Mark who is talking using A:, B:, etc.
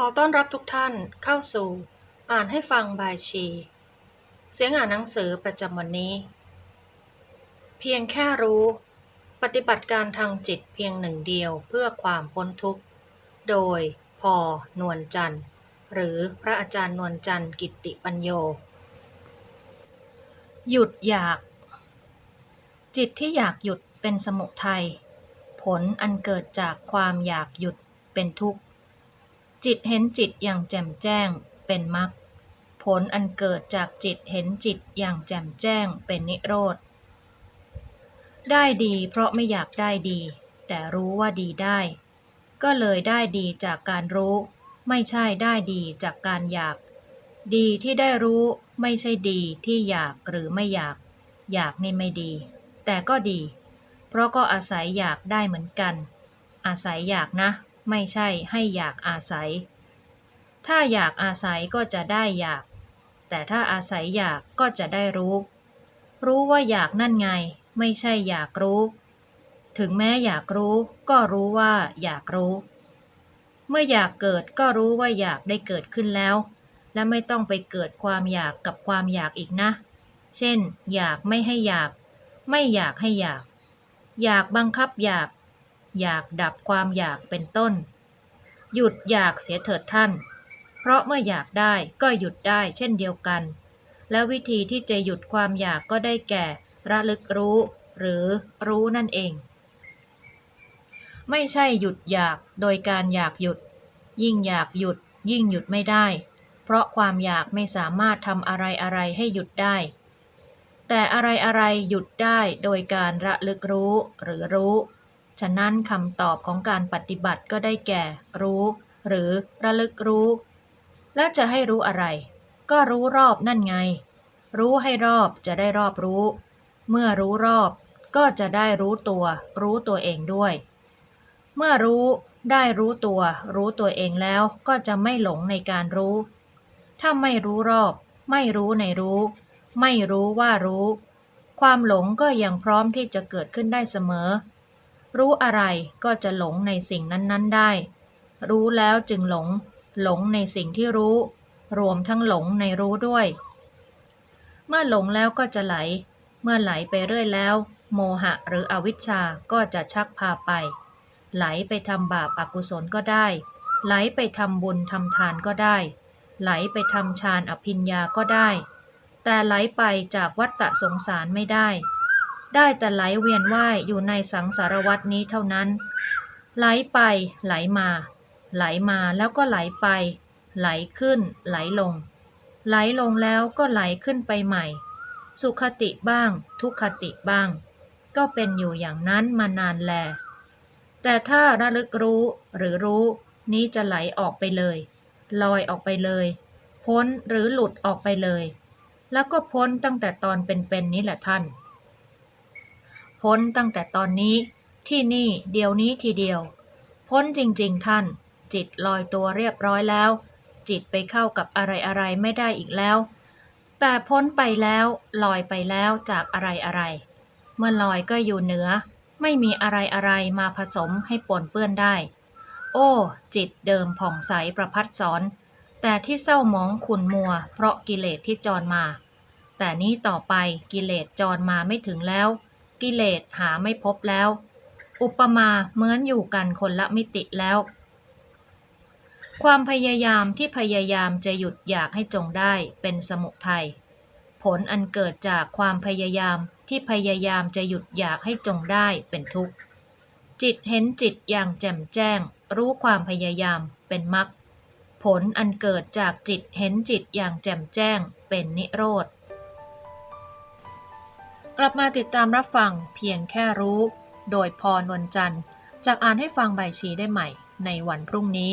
A: ขอต้อนรับทุกท่านเข้าสู่ อ่านให้ฟังบายชี เสียงอ่านหนังสือประจำวันนี้ เพียงแค่รู้ ปฏิบัติการทางจิตเพียงหนึ่งเดียวเพื่อความพ้นทุกข์ โดยพอนวลจันทร์ หรือพระอาจารย์นวลจันทร์กิตติปัญโย หยุดอยาก จิตที่อยากหยุดเป็นสมุทัยผลอันเกิดจากความอยากหยุดเป็นทุกข์ จิตเห็นจิตอย่างแจ่มแจ้งเป็นมรรคผลอันเกิดจากจิตเห็นจิตอย่างแจ่มแจ้งเป็นนิโรธ ได้ดีเพราะไม่อยากได้ดี แต่รู้ว่าดีได้ ก็เลยได้ดีจากการรู้ ไม่ใช่ได้ดีจากการอยาก ดีที่ได้รู้ไม่ใช่ดีที่อยากหรือไม่อยาก อยากนี่ไม่ดี แต่ก็ดี เพราะก็อาศัยอยากได้เหมือนกัน อาศัยอยากนะ ไม่ใช่ให้อยากอาศัย ถ้าอยากอาศัยก็จะได้อยาก แต่ถ้าอาศัยอยากก็จะได้รู้ รู้ว่าอยากนั่นไง ไม่ใช่อยากรู้ ถึงแม้อยากรู้ก็รู้ว่าอยากรู้ เมื่ออยากเกิดก็รู้ว่าอยากได้เกิดขึ้นแล้ว และไม่ต้องไปเกิดความอยากกับความอยากอีกนะ เช่น อยากไม่ให้อยาก ไม่อยากให้อยาก อยากบังคับอยาก อยากดับความอยากเป็นต้น หยุดอยากเสียเถิดท่าน เพราะเมื่ออยากได้ก็หยุดได้เช่นเดียวกัน และวิธีที่จะหยุดความอยากก็ได้แก่ ระลึกรู้ หรือรู้นั่นเอง ไม่ใช่หยุดอยากโดยการอยากหยุด ยิ่งอยากหยุด ยิ่งหยุดไม่ได้ เพราะความอยากไม่สามารถทำอะไรอะไรให้หยุดได้แต่อะไรอะไรหยุดได้โดยการระลึกรู้หรือรู้ ฉะนั้นคำตอบของการปฏิบัติก็ได้แก่ รู้ หรือระลึกรู้ และจะให้รู้อะไร ก็รู้รอบนั่นไง รู้ให้รอบจะได้รอบรู้ เมื่อรู้รอบก็จะได้รู้ตัว รู้ตัวเองด้วย เมื่อรู้ได้รู้ตัว รู้ตัวเองแล้วก็จะไม่หลงในการรู้ ถ้าไม่รู้รอบ ไม่รู้ในรู้ ไม่รู้ว่ารู้ ความหลงก็ยังพร้อมที่จะเกิดขึ้นได้เสมอ รู้อะไรก็จะหลงในสิ่งนั้น ๆ ได้ รู้แล้วจึงหลง หลงในสิ่งที่รู้ รวมทั้งหลงในรู้ด้วย เมื่อหลงแล้วก็จะไหล เมื่อไหลไปเรื่อยแล้ว โมหะหรืออวิชชาก็จะชักพาไป ไหลไปทำบาปอกุศลก็ได้ ไหลไปทำบุญทำทานก็ได้ ไหลไปทำฌานอภิญญาก็ได้ แต่ไหลไปจากวัฏฏะสงสารไม่ได้ ได้แต่ไหลเวียนว่ายอยู่ในสังสารวัฏนี้เท่านั้น ไหลไป ไหลมา ไหลมาแล้วก็ไหลไป ไหลขึ้น ไหลลง ไหลลงแล้วก็ไหลขึ้นไปใหม่ สุขติบ้าง ทุกขติบ้าง ก็เป็นอยู่อย่างนั้นมานานแล แต่ถ้าระลึกรู้หรือรู้นี้จะไหลออกไปเลย ลอยออกไปเลย พ้นหรือหลุดออกไปเลย แล้วก็พ้นตั้งแต่ตอนเป็นๆนนี้แหละท่าน พ้นตั้งแต่ตอนนี้ที่นี่เดียวนี้ทีเดียว พ้นจริงๆท่าน จิตลอยตัวเรียบร้อยแล้ว จิตไปเข้ากับอะไรๆไม่ได้อีกแล้ว แต่พ้นไปแล้วลอยไปแล้วจากอะไรๆเมื่อลอยก็อยู่เหนือ ไม่มีอะไรๆมาผสมให้ปนเปื้อนได้ โอ้ จิตเดิมผ่องใสประพัดสอนแต่ที่เศร้าหมองขุนมัว เพราะกิเลสที่จรมา แต่นี้ต่อไปกิเลสจรมาไม่ถึงแล้ว กิเลสหาไม่พบแล้ว อุปมาเหมือนอยู่กันคนละมิติแล้ว ความพยายามที่พยายามจะหยุดอยากให้จงได้เป็นสมุทัยผลอันเกิดจากความพยายามที่พยายามจะหยุดอยากให้จงได้เป็นทุกข์ จิตเห็นจิตอย่างแจ่มแจ้ง รู้ความพยายามเป็นมรรคผลอันเกิดจากจิตเห็นจิตอย่างแจ่มแจ้งเป็นนิโรธ กลับมาติดตามรับฟังเพียงแค่รู้ โดยพอนวลจันทร์จากอ่านให้ฟังใบชีได้ใหม่ในวันพรุ่งนี้